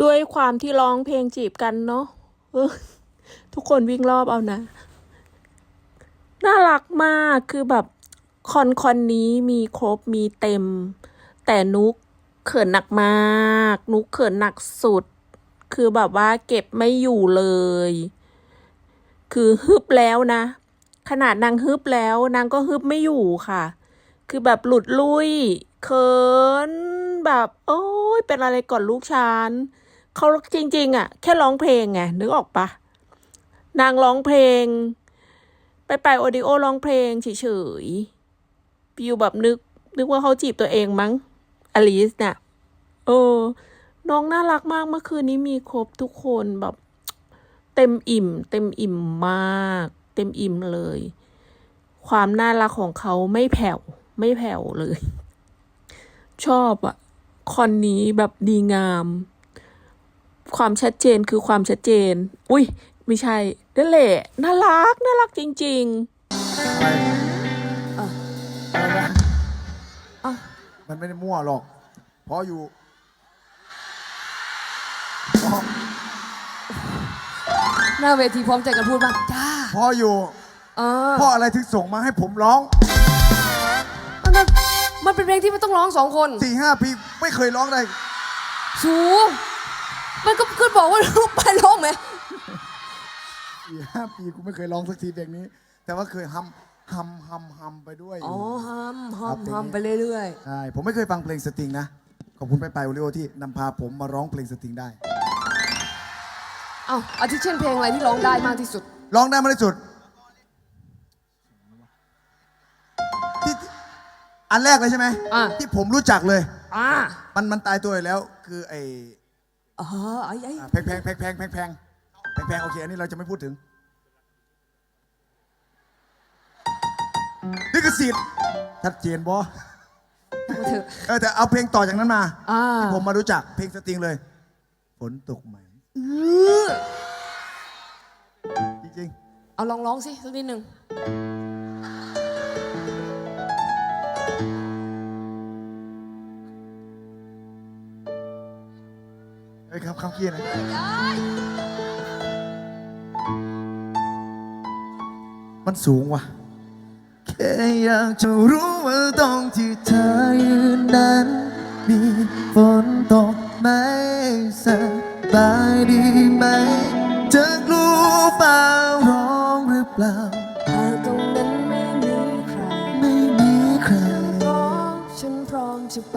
ด้วยความที่ร้องเพลงจีบกันเนาะทุกคนวิ่งรอบเอานะ น่ารักมากคือแบบคอนคอนนี้มีครบมีเต็ม แต่นุกเขินหนักมาก นุกเขินหนักสุด คือแบบว่าเก็บไม่อยู่เลย คือฮึบแล้วนะ ขนาดนางฮึบแล้วนางก็ฮึบไม่อยู่ค่ะ คือแบบหลุดลุยเขินแบบ โอ้ยเป็นอะไรก่อนลูกชาน เขาจริง ๆอะ แค่ร้องเพลงไงนึกออกปะนางร้องเพลง ไปไปโอดิโอร้องเพลงเฉยๆปิวแบบนึก นึกว่าเขาจีบตัวเองมั้งอลิสเนี่ยเออ น้องน่ารักมากเมื่อคืนนี้มีครบทุกคนแบบ เต็มอิ่ม เต็มอิ่มมาก เต็มอิ่มเลย ความน่ารักของเขาไม่แผ่วไม่แผ่วเลย ชอบอะคอนนี้แบบดีงาม ความชัดเจนคือความชัดเจน อุ้ยไม่ใช่นั่นแหละน่ารักน่ารักจริงอะไรอะไรนะเอ้ามันไม่ได้มั่วหรอก เพราะอยู่หน้าเวทีพร้อมใจกันพูดว่าจ้าเพราะอยู่เออเพราะอะไรถึงส่งมาให้ผมร้องมันมันมันเป็นเพลงที่ไม่ต้องร้องสองคนสี่ห้าปีไม่เคยร้องได้ สู มันก็คือบอกว่าลูกไปร้องไหมสี่ห้าปีกูไม่เคยร้องสักทีเพลงนี้ แต่ว่าเคยฮัมฮัมฮัมฮัมไปด้วยออ๋อยู่ฮัมฮัครัมบเพลงนี้ฮัมไปเรื่อยใช่ผมไม่เคยฟังเพลงสตริงนะขอบคุณไปไปโอริโอที่นำพาผมมาร้องเพลงสตริงได้ๆ เอ้าอาทิเช่นเพลงอะไรที่ร้องได้มากที่สุด ร้องได้มากที่สุดที่ที่อันแรกเลยใช่ไหมอะ ที่ผมรู้จักเลย อ่า มันมันตายตัวอยู่แล้ว คือไอ้ อ๋อไอ้ไอ้อะแพงแพงแพงแพงแพงแพงแพงแพงโอเคอันนี้เราจะไม่พูดถึงนี่คือสิทธิ์ชัดเจนบอมาเถอะเออแต่เอาเพลงต่อจากนั้นมา อ่าที่ผมมารู้จักเพลงสตริงเลยฝนตกไหมอื้อจริงเอาลองร้องสิสักนิดหนึ่ง ๆ เอ้ยครับคำขี้นะมันสูงว่ะ แค่อยากจะรู้ว่าตรงที่เธอยืนนั้น มีฝนตกไหมสบายดีไหมเธอกลัวเปล่าร้องหรือเปล่าแต่ตรงนั้นไม่มีใคร ไม่มีใคร ฉันพร้อมจะไป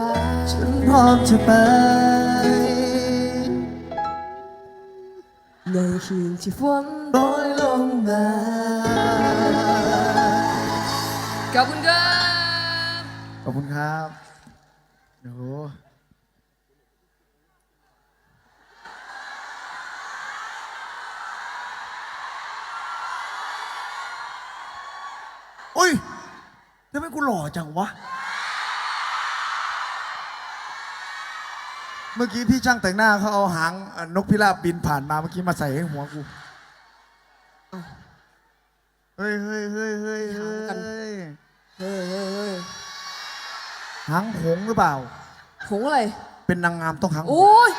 ฉันพร้อมจะไป ในคืนที่ฝนโปรยลงมา ขอบคุณครับ ขอบคุณครับโอ้โหอุ้ยทำไมกูหล่อจังวะ เมื่อกี้พี่ช่างแต่งหน้าเขาเอาหางเอ่อนกพิราบบินผ่านมาเมื่อกี้มาใส่ให้หัวกู เฮ้ยเฮ้ยเฮ้ยเฮ้ยเฮ้ยเฮ้ยเฮ้ยเฮ้ยหางหงส์หรือเปล่า หงอะไรเป็นนางงามต้องหางหงส์ โอ้ย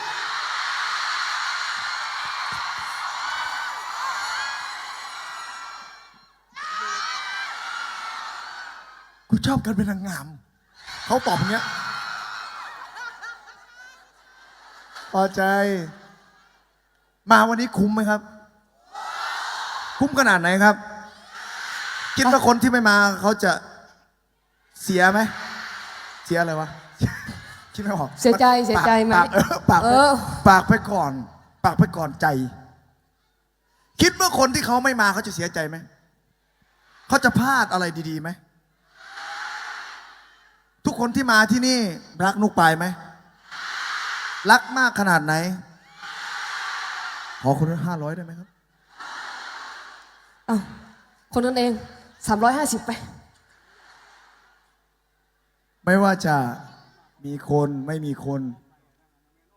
กูชอบการเป็นนางงาม เขาตอบอย่างเงี้ย พอใจ มาวันนี้คุ้มไหมครับ คุ้มขนาดไหนครับ คิดว่าคนที่ไม่มาเขาจะเสียไหม เสียอะไรวะ คิดไม่ออกเสียใจเสียใจไหมปากเออปากไปเออปากไปก่อน ปากไปก่อนใจ คิดว่าคนที่เขาไม่มาเขาจะเสียใจไหม เขาจะพลาดอะไรดีๆไหม ทุกคนที่มาที่นี่รักนุกปายไหม รักมากขนาดไหน ขอคนละห้าร้อยได้ไหมครับเอ้าคนนั้นเอง350ไป ไม่ว่าจะมีคนไม่มีคน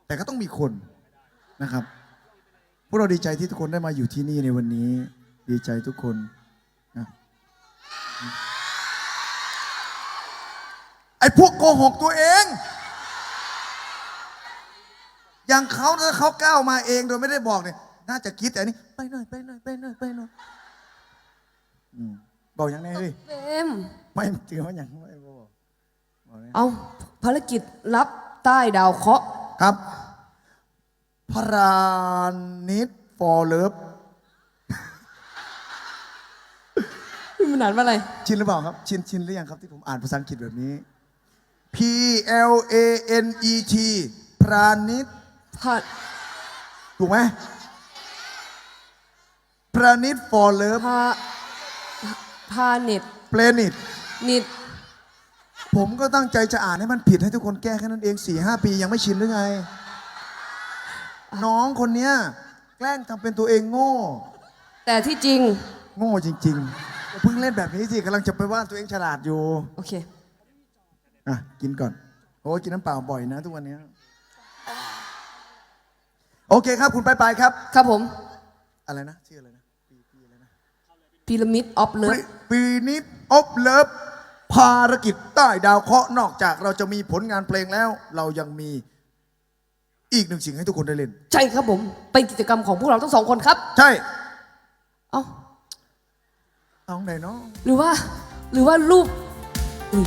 แต่ก็ต้องมีคนนะครับ พวกเราดีใจที่ทุกคนได้มาอยู่ที่นี่ในวันนี้ ดีใจทุกคนนะไอ้พวกโกหกตัวเอง อย่างเขาถ้าเขาก้าวมาเองโดยไม่ได้บอกเนี่ยน่าจะคิดแต่อันนี้ ไปหน่อยไปหน่อยไปหน่อยไปหน่อยอืมบอกอย่างนี้เฮ้ยเฟรมไม่ถือว่าอย่างไม่บอกบอกเนี่ยเอาภารกิจรับใต้ดาวเคราะห์ครับ พรานิดฟอร์เลิฟมันอ่านว่าอะไร ชินหรือเปล่าครับ ชินชินหรือยังครับที่ผมอ่านภาษาอังกฤษแบบนี้ P L A N E T พรานิด พาถูกไหมพรานิดฟอร์เลิฟพาพาเน็ตเปลนิด นิด ผมก็ตั้งใจจะอ่านให้มันผิดให้ทุกคนแก้แค่นั้นเองสี่ห้าปียังไม่ชินหรือไง น้องคนเนี้ย แกล้งทำเป็นตัวเองโง่ แต่ที่จริง โง่จริงๆอย่าเพิ่งเล่นแบบนี้สิกำลังจะไปว่าตัวเองฉลาดอยู่ โอเค อะ กินก่อน โอ้ยกินน้ำเปล่าบ่อยนะทุกวันนี้ โอเคครับ คุณไปไปครับ ครับผม อะไรนะชื่ออะไรนะพีระมิดออฟเลิปีฟปีนี้อบเลิฟภารกิจใต้ดาวเคราะห์นอกจากเราจะมีผลงานเพลงแล้ว เรายังมีอีกหนึ่งสิ่งให้ทุกคนได้เล่น ใช่ครับผม เป็นกิจกรรมของพวกเราทั้งสองคนครับ ใช่ เอ้าเอาไหนเนาะหรือว่า หรือว่ารูปอุ้ย